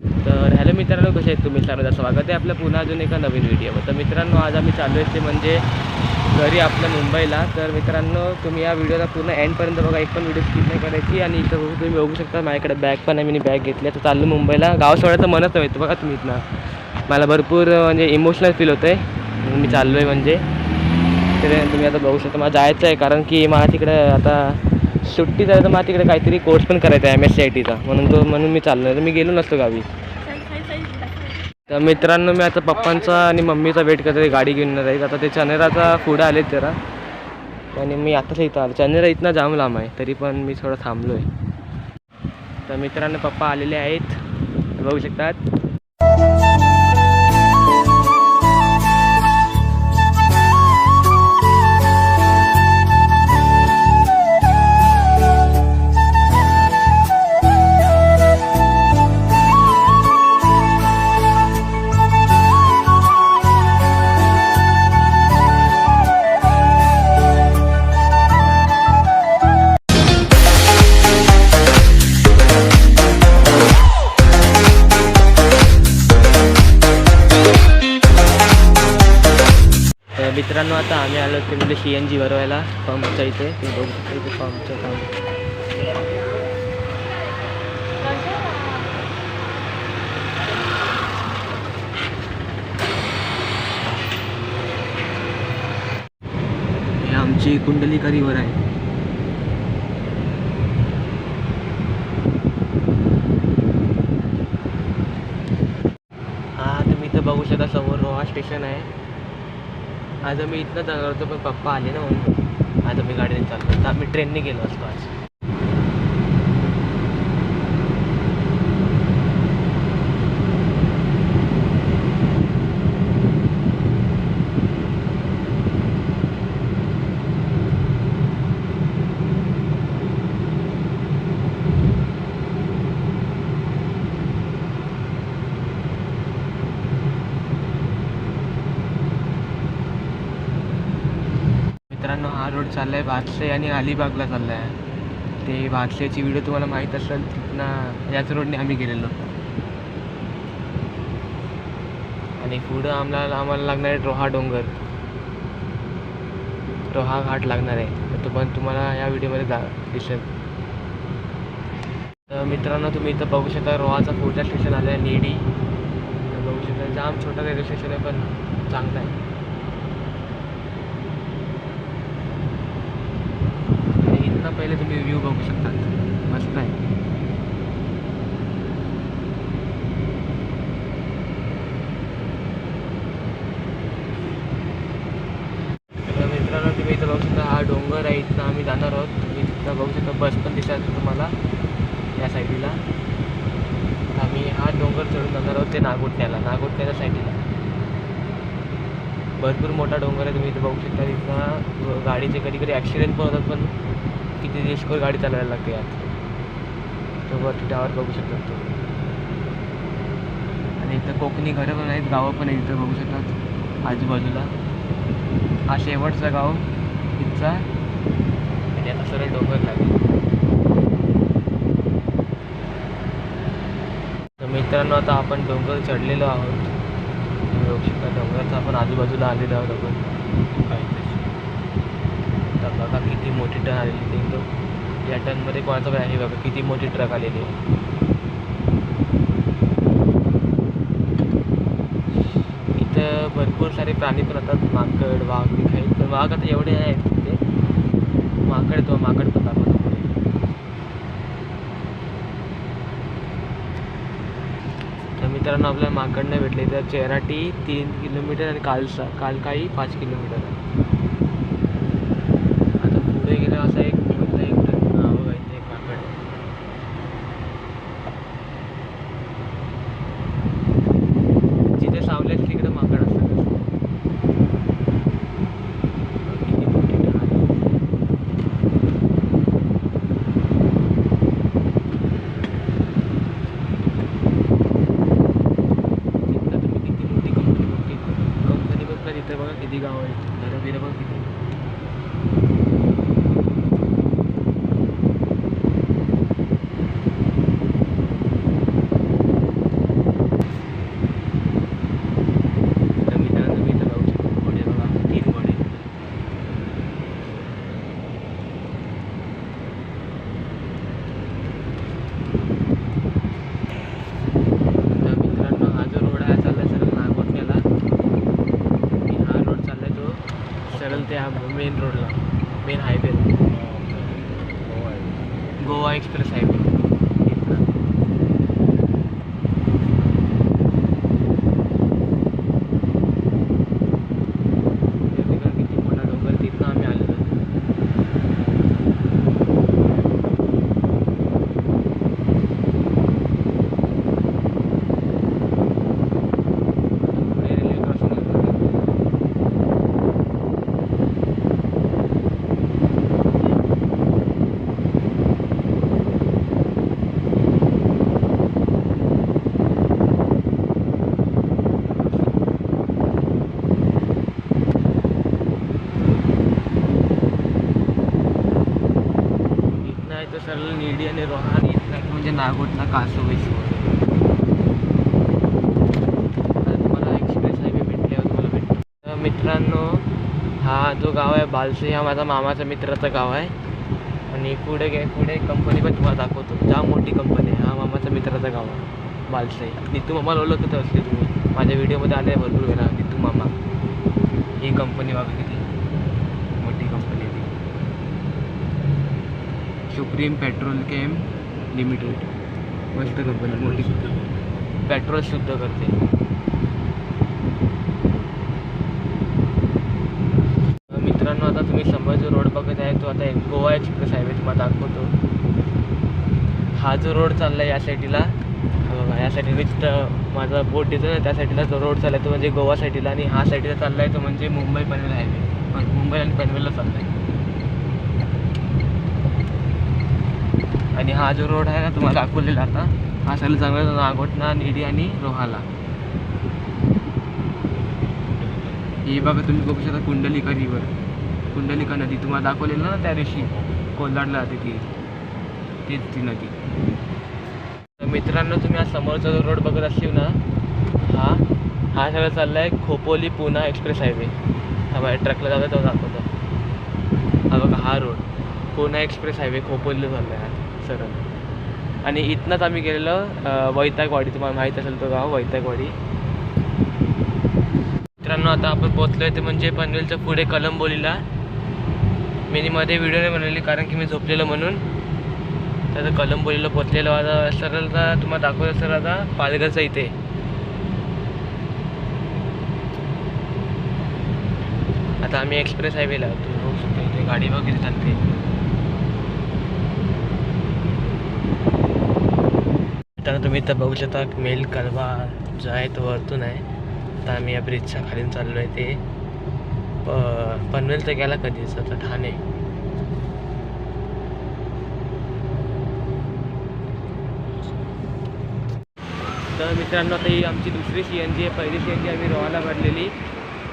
तर हॅलो मित्रांनो कसे आहेत तुम्ही? सर्वांचं स्वागत आहे आपल्या पुन्हा अजून एका नवीन व्हिडिओवर तर मित्रांनो आज आम्ही चालू आहे ते म्हणजे घरी आपल्या मुंबईला. तर मित्रांनो तुम्ही या व्हिडिओला पूर्ण एंडपर्यंत बघा. एक पण व्हिडिओ स्किप नाही करायची आणि इथं बघू तुम्ही बघू शकता माझ्याकडे बॅग पण आहे मी बॅग घेतली. तर चाललो मुंबईला. गाव सोडायचं म्हणत नव्हतं बघा तुम्ही इथनं. मला भरपूर म्हणजे इमोशनल फील होतं आहे मी चाललो आहे म्हणजे. तर तुम्ही आता बघू शकता मला जायचं आहे कारण की मला तिकडे आता सुट्टी झाली तर मला तिकडे काहीतरी कोर्स पण करायचा आहे एम एस सी आय टीचा म्हणून तो म्हणून मी चाललो तर मी गेलो नसतो गावी. तर मित्रांनो मी आता पप्पांचा आणि मम्मीचा वेट करतो गाडी घेऊन येणार आहे. आता ते चनेराचा पुढं आलेत जरा. आणि मी आताच इथं आलो. चनेरा इथनं जाम लांब आहे तरी पण मी थोडं थांबलो आहे तर मित्रांनो पप्पा आलेले आहेत. बघू शकतात. तर मित्रांनो आता आम्ही आलो ते म्हणजे सी एन जी भरवायला पंपच्या इथे. ते बघू शकतो इथे पंपचं काम. हे आमची कुंडलीकारीवर आहे. हा तुम्ही इथं बघू शकता समोर रोहा स्टेशन आहे. आज आम्ही इथनं जाणार होतो पण पप्पा आले ना म्हणून. आज आम्ही गाडीने चाललो. तर आम्ही ट्रेनने गेलो असतो आज. मित्रांनो चाललं आहे भातसे आणि अलिबागला चाललं आहे ते भातशेची व्हिडिओ तुम्हाला माहीत असेल तिथनं याच रोडने आम्ही गेलेलो. आणि पुढं आम्हाला आम्हाला लागणार आहे रोहा डोंगर. रोहा घाट लागणार आहे. तर तो पण तुम्हाला या व्हिडिओमध्ये जा दिसेल. तर मित्रांनो तुम्ही इथं बघू शकता रोहाचा पुढचा स्टेशन आलं आहे नेडी. बघू शकता जाम छोटा रेल्वे स्टेशन आहे पण चांगलं आहे. आणि पहिले तुम्ही व्ह्यू बघू शकता. मस्त आहे. मित्रांनो तुम्ही इथं बघू शकता हा डोंगर आहे इथं आम्ही जाणार आहोत. तुम्ही तिथं बघू शकता बस पण दिसत तुम्हाला या साईडला. आम्ही हा डोंगर चढून जाणार आहोत ते नागोटण्याला नागोटण्याच्या साईडला. भरपूर मोठा डोंगर आहे तुम्ही इथं बघू शकता तिथं गाडीचे कधी कधी ॲक्सिडेंट पण होतात पण. किती रिस्कवर गाडी चालवायला लागते यात? तो वरती टावर बघू शकतात तो. आणि इथं कोकणी घरं पण आहेत गावं पण आहेत इथं बघू शकतात आजूबाजूला. हा शेवटचा गाव इथचा. आणि आता सरळ डोंगर लागेल. तर मित्रांनो आता आपण डोंगर चढलेलो आहोत. बघू शकता डोंगराचा आपण आजूबाजूला आलेलो आहोत आपण. तर बघा किती मोठी टन आलेली ते एकदम या टनमध्ये कोणाचं पण आहे बघा. किती मोठी ट्रक आलेली आहे. इथं भरपूर सारे प्राणी पण राहतात. माकड वाघ दिखाई पण वाघ आता एवढे आहेत तिथे. माकड तो माकड पण दाखवतो तर मित्रांनो आपल्याला माकड नाही भेटले. तर चेराटी तीन किलोमीटर आणि कालसा कालकाई पाच किलोमीटर आहे. മെയിൻ റോഡ് नागोटला कासो विश्व तुम्हाला एक्सप्रेस हायवे भेटल्यावर तुम्हाला भेटतो तर मित्रांनो हा जो गाव आहे बालसे हा माझा मामाचा मित्राचं गाव आहे. आणि पुढे गे पुढे कंपनी पण तुम्हाला दाखवतो. ज्या मोठी कंपनी आहे. हा मामाचा मित्राचं गाव आहे बालसे. नितू मामाला ओळखत असते तुम्ही. माझ्या व्हिडिओमध्ये आले आहे भरपूर वेळा. नितू मामा. ही कंपनी बघा किती. मोठी कंपनी ती. सुप्रीम पेट्रोल केम लिमिटेड मस्त कंपनी मोठी पेट्रोल शुद्ध करते. मित्रांनो आता तुम्ही समोर जो रोड बघत आहे तो आता एक गोवा एक्सप्रेस हायवे तुम्हाला दाखवतो. हा जो रोड चालला आहे या साईडला या साईडला जिथं माझा बोट दिसतो ना त्या साईडला जो रोड चालला आहे तो म्हणजे गोवा साईडला आणि हा साईडला चालला आहे तो म्हणजे मुंबई पनवेल हायवे मुंबई आणि पनवेलला चालला आहे आणि हा जो रोड आहे ना तुम्हाला दाखवलेला आता हा सगळं चांगला नागोटना निडी आणि रोहाला. ही बघा तुम्ही बघू शकता कुंडलिका रिवर कुंडलिका नदी तुम्हाला दाखवलेलं ना त्या दिवशी कोल्हाडला जाते ती तीच ती नदी. तर मित्रांनो तुम्ही हा समोरचा जो रोड बघत असतील ना हा हा सगळं चालला आहे खोपोली पुणा एक्सप्रेस हायवे. हा माझ्या ट्रकला जातो तो दाखवतो. हा बघा हा रोड. पुणा एक्सप्रेस हायवे खोपोलीला चालला आहे हा सरळ आणि इथनंच आम्ही गेलेलो वैतागवाडी. तुम्हाला माहीत असेल तो गाव वैतागवाडी. मित्रांनो आता आपण पोचलो आहे ते म्हणजे पनवेलच्या पुढे कलंबोलीला. मी मध्ये व्हिडिओ नाही बनवली कारण की मी झोपलेलो म्हणून. तर आता कलंबोलीला पोचलेलो आता सरळ आता तुम्हाला दाखवलं सर आता पालघरचा इथे. आता आम्ही एक्सप्रेस हायवेला. होतो बघू शकतो इथे गाडी वगैरे चालते. मित्रांनो तुम्ही इथं बघू शकता मेल कलवा जो आहे तो वरतून आहे. आता आम्ही या ब्रिजच्या खाली चाललो आहे ते. प पनवेल तर गेला कधीच आता ठाणे तर मित्रांनो आता ही आमची दुसरी सी एन जी आहे. पहिली सी एन जी आम्ही रोहाला भरलेली.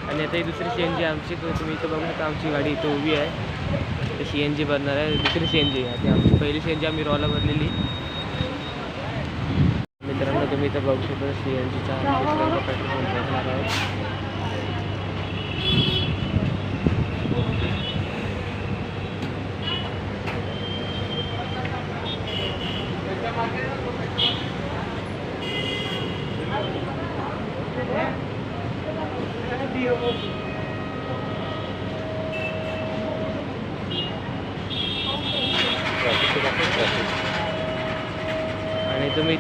आणि आता ही दुसरी सी एन जी आमची तुम्ही इथं बघू शकता आमची गाडी इथं उभी आहे. सी एन जी भरणार आहे. दुसरी सी एन जी आहे. ती आमची पहिली सी एन जी आम्ही रोहाला भरलेली. मित्रांनो तुम्ही इथं बघू शकता सी एन जीचा दुसऱ्यांदा पेट्रोल पंप भरणार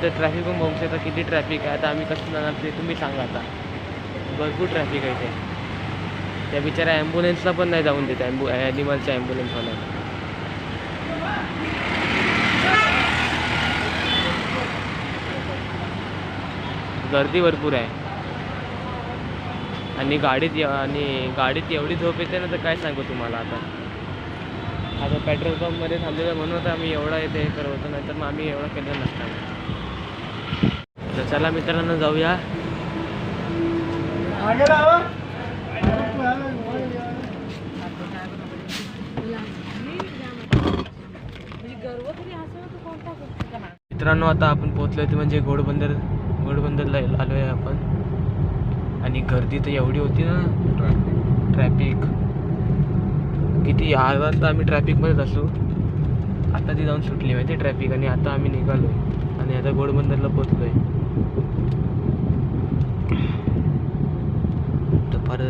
तर ट्रॅफिक पण बघू शकता. किती ट्रॅफिक आहे? आता आम्ही कसं जाणार ते तुम्ही सांगा आता. भरपूर ट्रॅफिक आहे इथे. त्या बिचाऱ्या ॲम्ब्युलन्सला पण नाही जाऊन देत ॲम्बु ॲनिमलच्या ॲम्ब्युलन्सवाला गर्दी भरपूर आहे. आणि गाडीत आणि गाडीत एवढी झोप येते ना तर काय सांगू तुम्हाला आता. आता पेट्रोल पंपमध्ये थांबलेलं म्हणून तर आम्ही एवढा येते हे करत होतो नाहीतर मग आम्ही एवढा केलं नसतं. तर चला मित्रांनो जाऊया. मित्रांनो आता आपण पोहोचलो ते म्हणजे घोडबंदर घोडबंदरला आलो आहे आपण. आणि गर्दी तर एवढी होती ना ट्रॅफिक. किती अर्धा तर आम्ही ट्रॅफिकमध्येच असू. आता ती जाऊन सुटली माहिती ट्रॅफिक आणि आता आम्ही निघालो आणि आता घोडबंदरला पोचलोय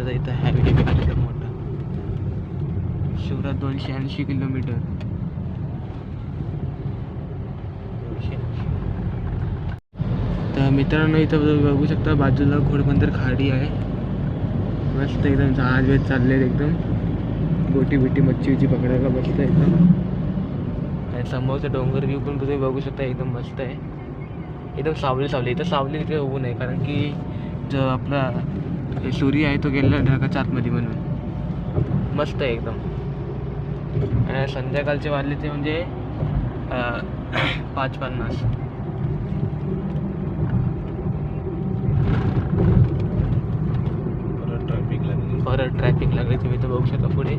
तर इथं हॅवी मोठा. शिवरात दोनशे ऐंशी किलोमीटर. तर मित्रांनो इथं बघू शकता बाजूला घोडबंदर खाडी आहे. मस्त एकदम जहाज वेज चालले एकदम. बोटी बिटी मच्छी उची पकडायला मस्त एकदम. आणि समोरचा डोंगर व्ह्यू पण तुम्ही बघू शकता एकदम मस्त आहे. एकदम सावली सावली. इथं सावली तिथे होऊ नये कारण की जो आपला हे सूर्य आहे तो गेलेला ढगाच्या आतमध्ये म्हणून. मस्त आहे एकदम. आणि संध्याकाळचे वाजले ते म्हणजे पाच पन्नास. परत ट्रॅफिक लागली. परत ट्रॅफिक लागले तुम्ही तर बघू शकता पुढे.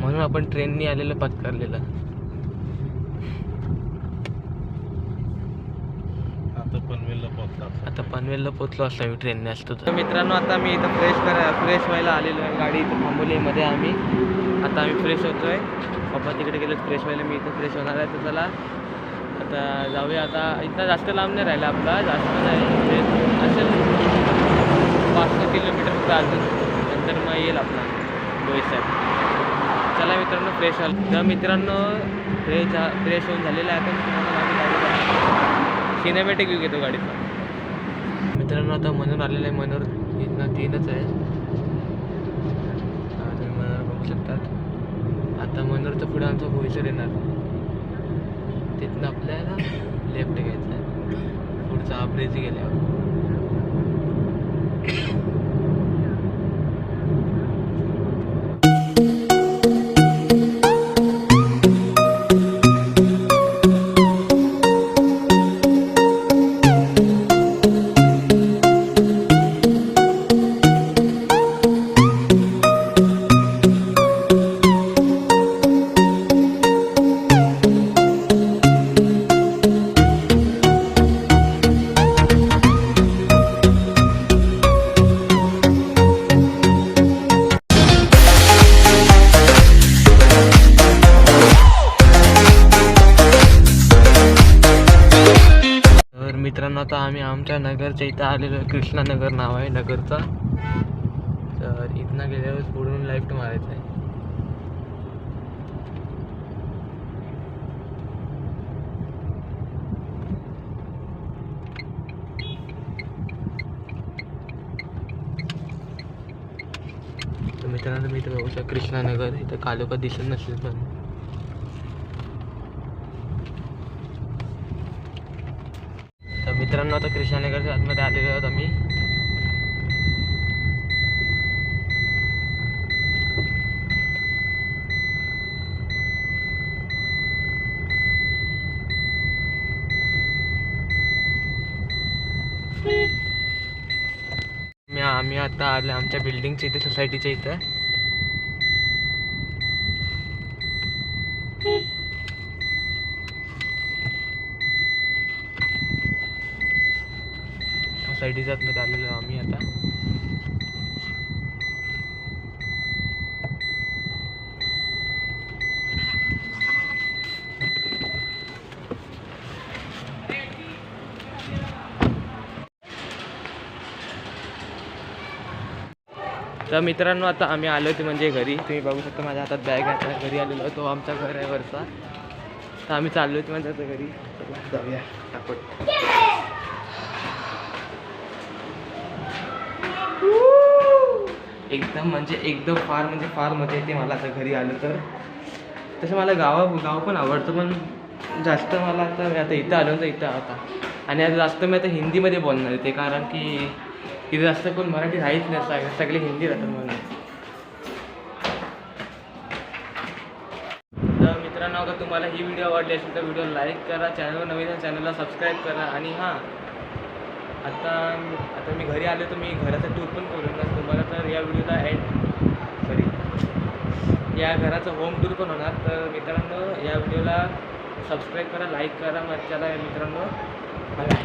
म्हणून आपण ट्रेननी आलेलं पत्करलेलं आता पनवेलला पोहोचतात आता पनवेलला पोचलो असता मी ट्रेनने असतो तर. मित्रांनो आता मी इथं फ्रेश करा फ्रेश व्हायला आलेलो आहे गाडी इथं थांबवली मध्ये आम्ही. आता आम्ही फ्रेश होतोय. पप्पा तिकडे गेले फ्रेश व्हायला मी इथं फ्रेश होणार आहे तर चला. आता जाऊया आता इथं जास्त लांब नाही राहिला आपला जास्त नाही म्हणजे असेल पाच सहा किलोमीटर अजून. नंतर मग येईल आपला रोहित साहेब चला मित्रांनो फ्रेश व्हाल तर मित्रांनो फ्रेश झा फ्रेश होऊन झालेलं आहे आता. सिनेमॅटिक व्यू घेतो गाडीचा. मित्रांनो आता मनोर आलेलं आहे. मनोर इथनं तीनच आहे. तुम्ही मनोर बघू शकतात. आता मनोरचं पुढे आमचा बोईसर येणार. तिथनं आपल्याला लेफ्ट घ्यायचं आहे. पुढचा ब्रिज गेल्यावर. मित्रांनो आता आम्ही आमच्या नगरच्या इथं आलेलो कृष्णानगर नाव आहे नगरचा. तर इथनं गेल्यावर पुढून लेफ्ट मारायचं आहे. तर मित्रांनो मी इथं बघू शकता कृष्णानगर इथं कालोखा दिसत नसेल पण. मित्रांनो आता कृष्णानगरच्या आतमध्ये आलेलो आहोत आम्ही. मी आम्ही आता आलो आमच्या बिल्डिंगच्या इथे सोसायटीच्या इथं. सोसायटीच्या आतमध्ये आलेलो आम्ही आता. तर मित्रांनो आता आम्ही आलो होते म्हणजे घरी. तुम्ही बघू शकता माझ्या हातात बॅग आहे आता घरी आलेलो तो आमचा घर आहे वरचा. तर आम्ही चाललो होते म्हणजे घरी. जाऊया टाकट एकदम म्हणजे एकदम फार म्हणजे फार मजा येते मला आता घरी आलं तर. तसं मला गावा गाव पण आवडतं पण जास्त मला आता मी आता इथं आलो तर इथं आता. आणि आता जास्त मी आता हिंदीमध्ये बोलणार येते कारण की इथे जास्त कोण मराठी राहीच नाही सगळे हिंदी राहतात म्हणून. तर मित्रांनो अगर तुम्हाला ही व्हिडिओ आवडली असेल तर व्हिडिओ लाईक करा चॅनलवर नवीन चॅनलला सबस्क्राईब करा. आणि हां आता आता मी घरी आलो तर मी घराचा टूर पण करून तुम्हाला तर या व्हिडिओला एंड सॉरी या घराचं होम टूर पण होणार. तर मित्रांनो या व्हिडिओला सबस्क्राईब करा लाईक करा मग चला मित्रांनो. बाय